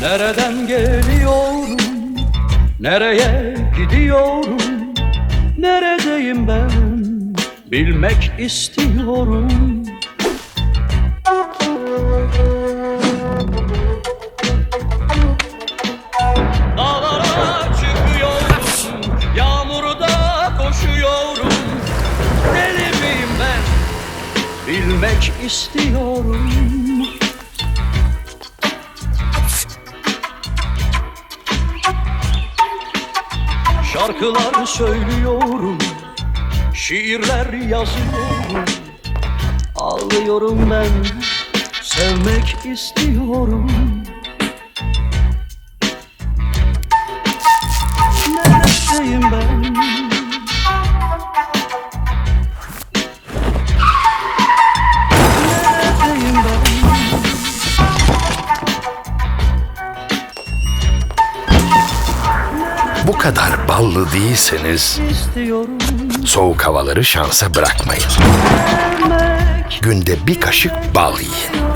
Nereden geliyorum? Nereye gidiyorum? Neredeyim ben? Bilmek istiyorum. Dağlara çıkıyorum Yağmurda koşuyorum. Deli ben? Bilmek istiyorum. Şarkılar söylüyorum, şiirler yazıyorum. Ağlıyorum ben, sevmek istiyorum. Bu kadar ballı değilseniz soğuk havaları şansa bırakmayın. Günde bir kaşık bal yiyin.